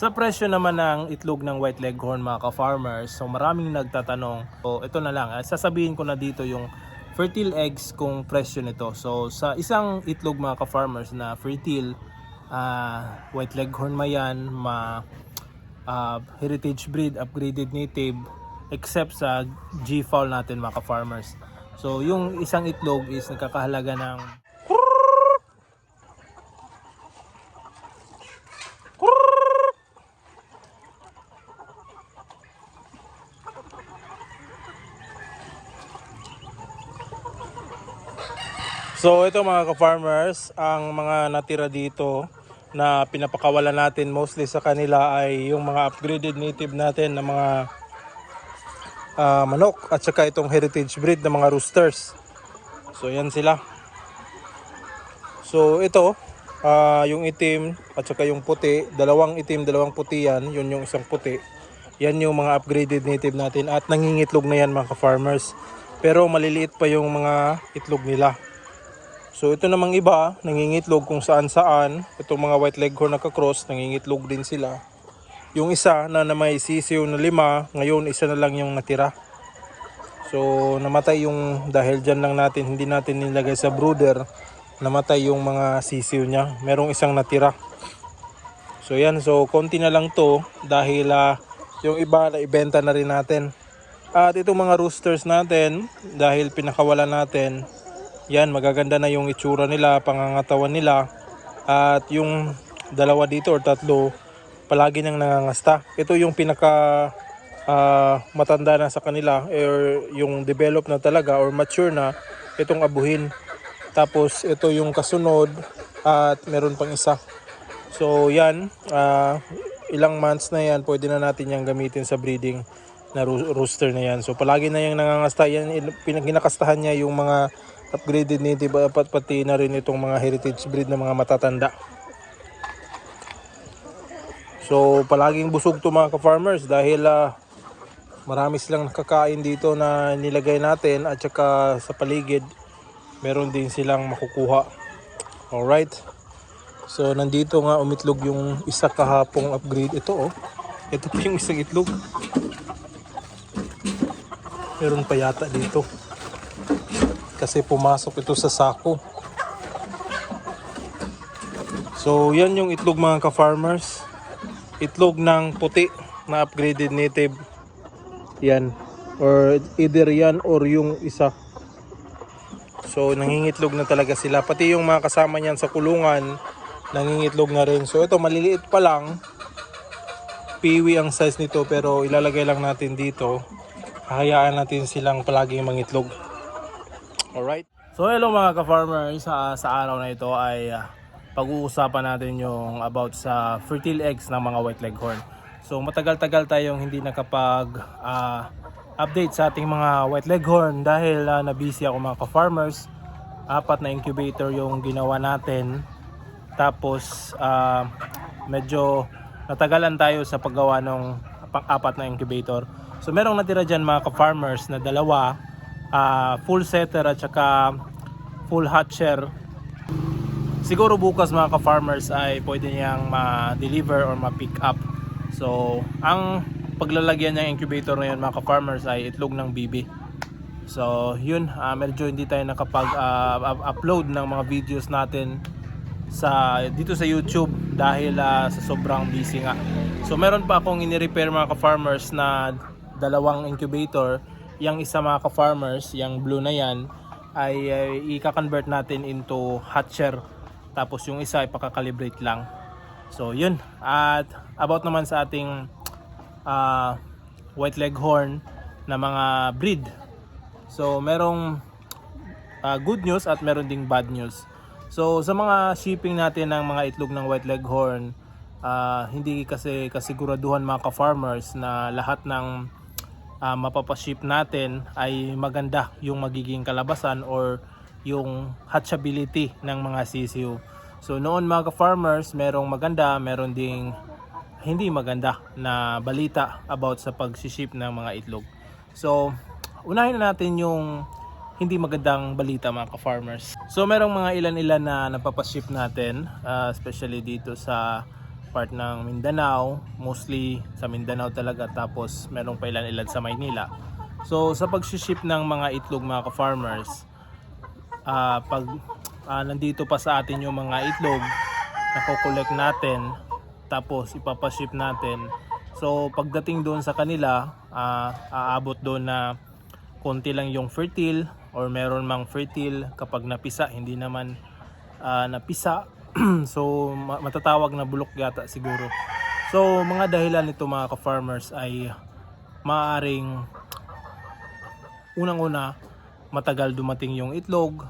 Sa presyo naman ng itlog ng white leghorn mga ka-farmers, so maraming nagtatanong. So ito na lang, ah, sasabihin ko na dito yung fertile eggs kung presyo nito. So sa isang itlog mga ka-farmers na fertile, ah, white leghorn ma yan, ma ah, heritage breed, upgraded native, except sa G-fowl natin mga ka-farmers. So yung isang itlog is nagkakahalaga ng So ito mga ka-farmers, ang mga natira dito na pinapakawalan natin mostly sa kanila ay yung mga upgraded native natin na mga ah, manok at saka itong heritage breed na mga roosters. So yan sila. So ito, ah, yung itim at saka yung puti, dalawang itim, dalawang puti yan, yun yung isang puti. Yan yung mga upgraded native natin at nangingitlog na yan mga ka-farmers. Pero maliliit pa yung mga itlog nila. So ito namang iba, nangingitlog kung saan saan. Itong mga white leghorn na kakross, nangingitlog din sila. Yung isa na, na may sisiw na lima, ngayon isa na lang yung natira. So namatay yung dahil dyan lang natin, hindi natin nilagay sa brooder, namatay yung mga sisiw niya. Merong isang natira. So yan, so konti na lang to dahil ah, yung iba na ibenta na rin natin. At itong mga roosters natin, dahil pinakawalan natin, yan, magaganda na yung itsura nila, pangangatawan nila. At yung dalawa dito or tatlo, palagi nang nangangasta. Ito yung pinaka ah, matanda na sa kanila or yung develop na talaga or mature na itong abuhin. Tapos ito yung kasunod at meron pang isa. So yan, ah, ilang months na yan, pwede na natin yung gamitin sa breeding na roo- rooster na yan. So palagi na yung nangangasta yan, ginakastahan niya yung mga upgraded native uh, pat pati na rin itong mga heritage breed na mga matatanda. So palaging busog to mga ka-farmers dahil ah, marami silang nakakain dito na nilagay natin at saka sa paligid meron din silang makukuha. Alright. So nandito nga umitlog yung isa kahapong upgrade. Ito oh. Ito pa yung isang itlog. Meron pa yata dito. Kasi pumasok ito sa sako. So yan yung itlog mga ka-farmers. Itlog ng puti na upgraded native. Yan. Or either yan or yung isa. So nangingitlog na talaga sila. Pati yung mga kasama niyan sa kulungan, nangingitlog na rin. So ito maliliit pa lang. Piwi ang size nito pero ilalagay lang natin dito. Hahayaan natin silang palaging mangitlog. Alright. So hello mga ka-farmers. Sa, sa araw na ito ay ah, pag-uusapan natin yung about sa fertile eggs ng mga white leghorn. So matagal-tagal tayong hindi nakapag ah, update sa ating mga white leghorn dahil uh, na-busy ako mga ka-farmers. Apat na incubator yung ginawa natin. Tapos ah, medyo natagalan tayo sa paggawa ng pang-apat na incubator. So merong natira dyan mga ka-farmers na dalawa, ah, full setter at saka full hatcher. Siguro bukas mga ka-farmers ay pwede niyang ma-deliver or ma-pick up. So ang paglalagyan ng incubator ngayon mga ka-farmers ay itlog ng bibi. So yun, ah, medyo hindi tayo nakapag-upload ng mga videos natin sa dito sa YouTube dahil ah, sa sobrang busy nga. So meron pa akong ini-repair mga ka-farmers na dalawang incubator. Yang isa mga ka-farmers, yung blue na yan, ay, ay i-convert natin into hatcher. Tapos yung isa ay pakakalibrate lang. So yun. At about naman sa ating ah, white leghorn na mga breed. So merong ah, good news at meron ding bad news. So sa mga shipping natin ng mga itlog ng white leghorn, ah, hindi kasi kasiguraduhan mga ka-farmers na lahat ng ah, mapapaship natin ay maganda yung magiging kalabasan or yung hatchability ng mga sisiw. So noon mga ka-farmers, merong maganda, meron ding hindi maganda na balita about sa pag-ship ng mga itlog. So unahin na natin yung hindi magandang balita mga ka-farmers. So merong mga ilan-ilan na napapaship natin, ah, especially dito sa part ng Mindanao, mostly sa Mindanao talaga tapos merong pa ilan-ilan sa Maynila. So sa pag-ship ng mga itlog mga ka-farmers, ah, pag ah, nandito pa sa atin yung mga itlog, nako-collect natin, tapos ipapaship natin. So pagdating doon sa kanila, ah, aabot doon na konti lang yung fertile or meron mang fertile kapag napisa, hindi naman ah, napisa. so ma- matatawag na bulok yata siguro. So mga dahilan nito mga ka-farmers ay maaring unang-una matagal dumating yung itlog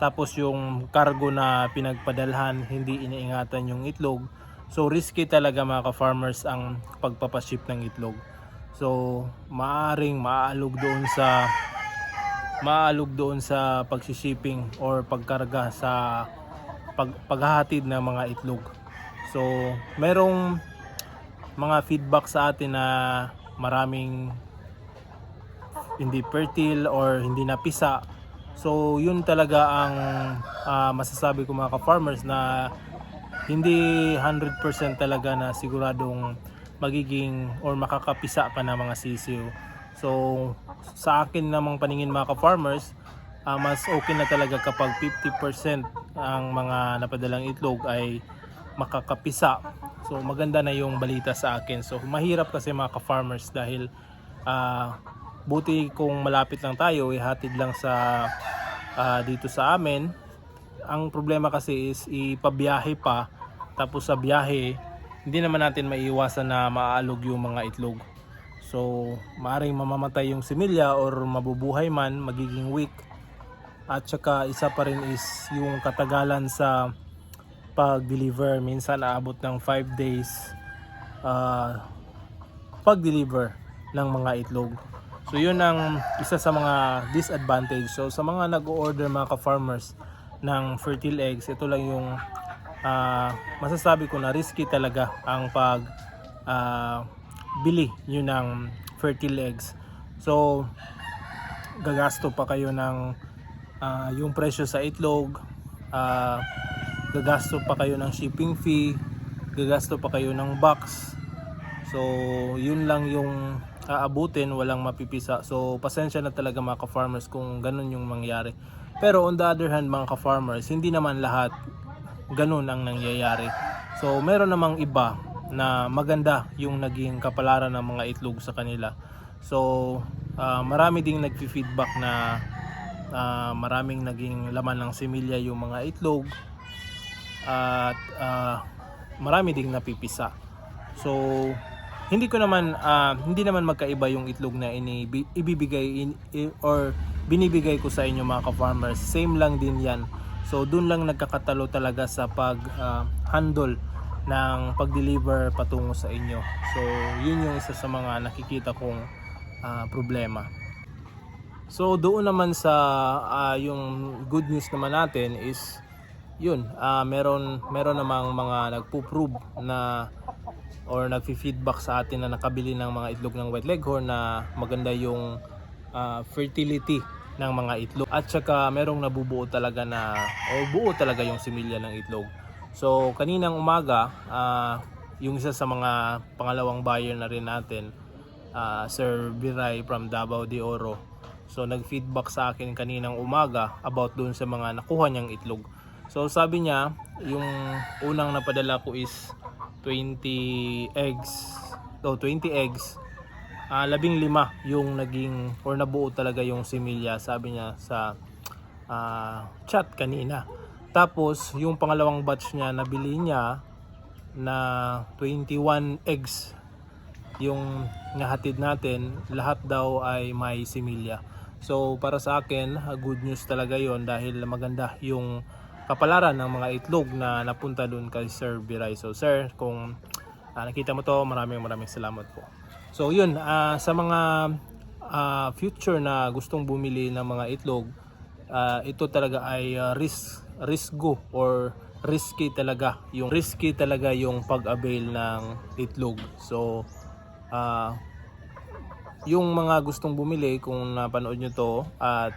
tapos yung cargo na pinagpadalhan hindi iniingatan yung itlog so risky talaga mga ka-farmers ang pagpapaship ng itlog so maaring maaalog doon sa maalog doon sa pagsishipping or pagkarga sa pag, paghahatid ng mga itlog so merong mga feedback sa atin na maraming hindi fertile or hindi napisa. So yun talaga ang ah, masasabi ko mga ka-farmers na hindi 100% talaga na siguradong magiging or makakapisa pa na mga sisiw. So sa akin namang paningin mga ka-farmers, ah, mas okay na talaga kapag 50% ang mga napadalang itlog ay makakapisa. So maganda na yung balita sa akin. So mahirap kasi mga ka-farmers dahil ah, buti kung malapit lang tayo, ihatid lang sa ah, dito sa amin. Ang problema kasi is ipabiyahe pa tapos sa biyahe hindi naman natin maiiwasan na maaalog yung mga itlog. So, maaring mamamatay yung similya or mabubuhay man, magiging weak. At saka isa pa rin is yung katagalan sa pag-deliver. Minsan aabot ng 5 days ah, pag-deliver ng mga itlog. So yun ang isa sa mga disadvantage. So sa mga nag-order mga ka-farmers ng fertile eggs, ito lang yung ah, masasabi ko na risky talaga ang pag ah, bili nyo ng fertile eggs. So gagasto pa kayo ng ah, yung presyo sa itlog, ah, gagasto pa kayo ng shipping fee, gagasto pa kayo ng box. So, yun lang yung aabutin, walang mapipisa. So, pasensya na talaga mga ka-farmers kung ganun yung mangyari. Pero on the other hand mga ka-farmers, hindi naman lahat ganun ang nangyayari. So, meron namang iba na maganda yung naging kapalaran ng mga itlog sa kanila. So, ah, marami ding nagfi-feedback na ah, maraming naging laman ng similya yung mga itlog at ah, marami ding napipisa. So, hindi ko naman ah, hindi naman magkaiba yung itlog na inibi, ibibigay in, or binibigay ko sa inyo mga ka-farmers. Same lang din 'yan. So, doon lang nagkakatalo talaga sa pag ah, handle ng pag-deliver patungo sa inyo. So, yun yung isa sa mga nakikita kong ah, problema. So doon naman sa ah, yung good news naman natin is yun, ah, meron meron namang mga nagpo-prove na or nagfi-feedback sa atin na nakabili ng mga itlog ng white leghorn na maganda yung ah, fertility ng mga itlog at saka merong nabubuo talaga na o buo talaga yung similya ng itlog. So kaninang umaga, ah, yung isa sa mga pangalawang buyer na rin natin, ah, Sir Biray from Davao de Oro. So nag-feedback sa akin kaninang umaga about doon sa mga nakuha niyang itlog. So sabi niya, yung unang napadala ko is 20 eggs. So 20 eggs. Ah, labing lima yung naging or nabuo talaga yung similya sabi niya sa ah, chat kanina. Tapos yung pangalawang batch niya nabili niya na 21 eggs yung nahatid natin, lahat daw ay may similya. So para sa akin, good news talaga yon dahil maganda yung kapalaran ng mga itlog na napunta doon kay Sir Biray. So sir, kung ah, nakita mo to, maraming maraming salamat po. So yun, ah, sa mga ah, future na gustong bumili ng mga itlog, ah, ito talaga ay ah, risk risk go or risky talaga. Yung risky talaga yung pag-avail ng itlog. So ah yung mga gustong bumili kung napanood nyo to at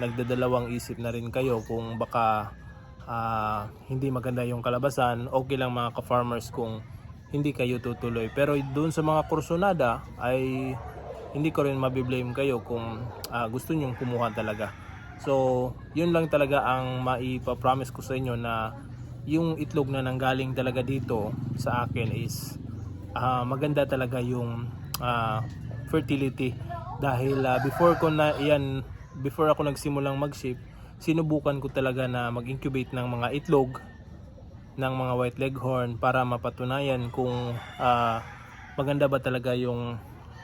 nagdadalawang isip na rin kayo kung baka ah, hindi maganda yung kalabasan, okay lang mga ka-farmers kung hindi kayo tutuloy. Pero doon sa mga kursunada ay hindi ko rin mabiblame kayo kung ah, gusto nyong kumuha talaga. So, yun lang talaga ang maipapromise ko sa inyo na yung itlog na nanggaling talaga dito sa akin is ah, maganda talaga yung ah, fertility dahil ah, before ko na yan before ako nagsimulang mag-ship sinubukan ko talaga na mag-incubate ng mga itlog ng mga white leghorn para mapatunayan kung ah, maganda ba talaga yung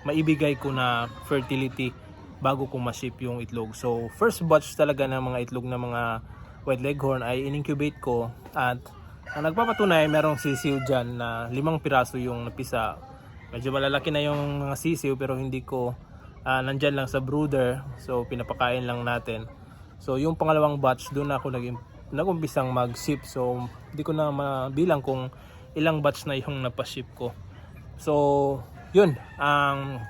maibigay ko na fertility bago ko ma-ship yung itlog. So first batch talaga ng mga itlog ng mga white leghorn ay in-incubate ko at ang nagpapatunay merong sisiw dyan na limang piraso yung napisa. Medyo malalaki na yung mga sisiw pero hindi ko ah, nandyan lang sa brooder so pinapakain lang natin. So yung pangalawang batch doon ako nag nagumpisang mag-ship so hindi ko na mabilang kung ilang batch na yung napaship ko. So yun ang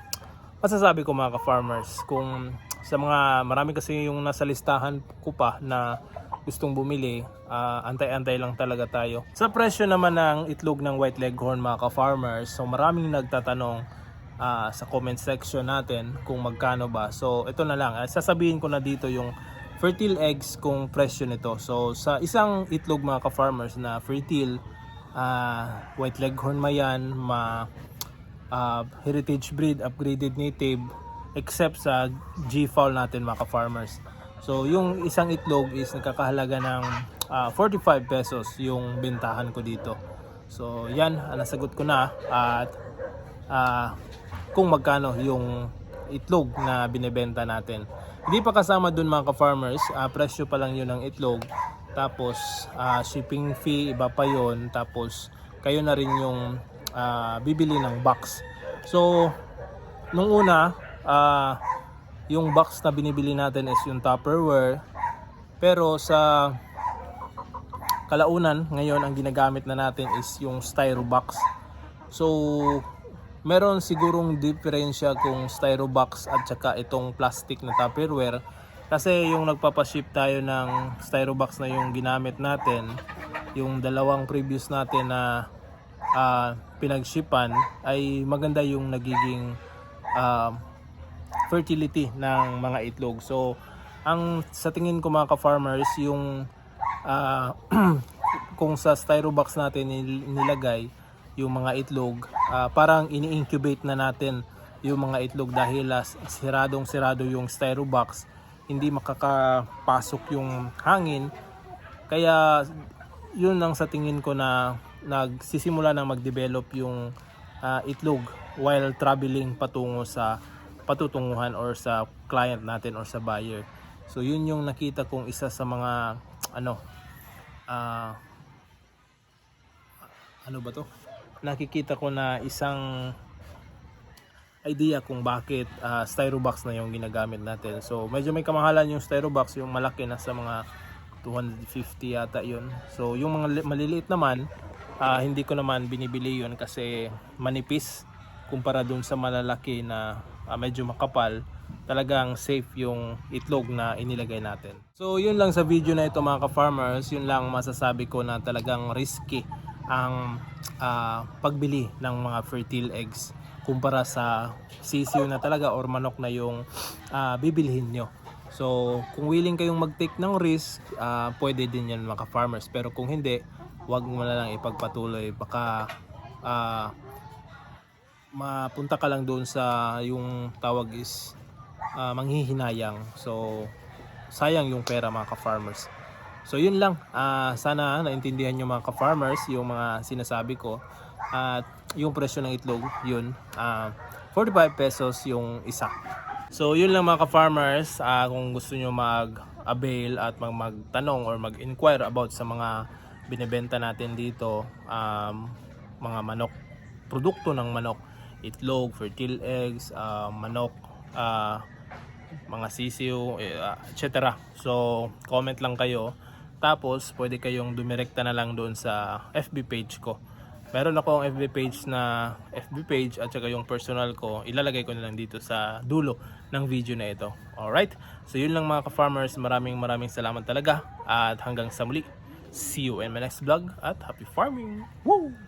masasabi ko mga ka-farmers kung sa mga marami kasi yung nasa listahan ko pa na gustong bumili ah, antay-antay lang talaga tayo. Sa presyo naman ng itlog ng white leghorn mga ka-farmers so maraming nagtatanong ah, sa comment section natin kung magkano ba. So ito na lang. Ah, sasabihin ko na dito yung fertile eggs kung presyo nito. So sa isang itlog mga ka-farmers na fertile ah, white leghorn mayan ma uh, heritage breed, upgraded native, except sa G-fowl natin mga ka-farmers. So yung isang itlog is nagkakahalaga ng ah, 45 pesos yung bentahan ko dito. So yan, nasagot ko na at ah, kung magkano yung itlog na binebenta natin. Hindi pa kasama dun mga ka-farmers, ah, presyo pa lang yun ng itlog. Tapos ah, shipping fee, iba pa yon Tapos kayo na rin yung ah, bibili ng box. So, nung una, ah, yung box na binibili natin is yung Tupperware. Pero sa kalaunan, ngayon ang ginagamit na natin is yung styro box. So, meron sigurong diferensya kung styro box at saka itong plastic na Tupperware. Kasi yung nagpapaship tayo ng styro box na yung ginamit natin, yung dalawang previous natin na ah, pinagshipan ay maganda yung nagiging ah, fertility ng mga itlog. So, ang sa tingin ko mga ka-farmers, yung ah, kung sa styro box natin nil- nilagay yung mga itlog, ah, parang ini-incubate na natin yung mga itlog dahil ah, siradong sirado yung styro box, hindi makakapasok yung hangin. Kaya yun ang sa tingin ko na nagsisimula na mag-develop yung ah, itlog while traveling patungo sa patutunguhan or sa client natin or sa buyer. So yun yung nakita kong isa sa mga ano ah, ano ba to? Nakikita ko na isang idea kung bakit ah, styro box na yung ginagamit natin. So medyo may kamahalan yung styro box, yung malaki na sa mga 250 yata yun. So yung mga li- maliliit naman, ah, hindi ko naman binibili yun kasi manipis kumpara dun sa malalaki na ah, medyo makapal. Talagang safe yung itlog na inilagay natin. So yun lang sa video na ito mga ka-farmers, yun lang masasabi ko na talagang risky ang ah, pagbili ng mga fertile eggs kumpara sa sisiw na talaga or manok na yung ah, bibilhin nyo. So, kung willing kayong mag-take ng risk, ah, pwede din yan mga farmers. Pero kung hindi, wag mo na lang ipagpatuloy. Baka ah, mapunta ka lang doon sa yung tawag is ah, manghihinayang. So, sayang yung pera mga ka-farmers. So yun lang, Ah, sana naintindihan nyo mga ka-farmers yung mga sinasabi ko at yung presyo ng itlog, yun, ah, 45 pesos yung isa. So yun lang mga ka-farmers, Ah, kung gusto nyo mag-avail at mag magtanong or mag-inquire about sa mga binebenta natin dito, um, mga manok, produkto ng manok, itlog, fertile eggs, ah, manok, ah, mga sisiw, eh, ah, etc. So, comment lang kayo. Tapos, pwede kayong dumirekta na lang doon sa FB page ko. Meron ako ang FB page na FB page at saka yung personal ko. Ilalagay ko na lang dito sa dulo ng video na ito. Alright? So, yun lang mga ka-farmers. Maraming maraming salamat talaga. At hanggang sa muli. See you in my next vlog at happy farming! Woo!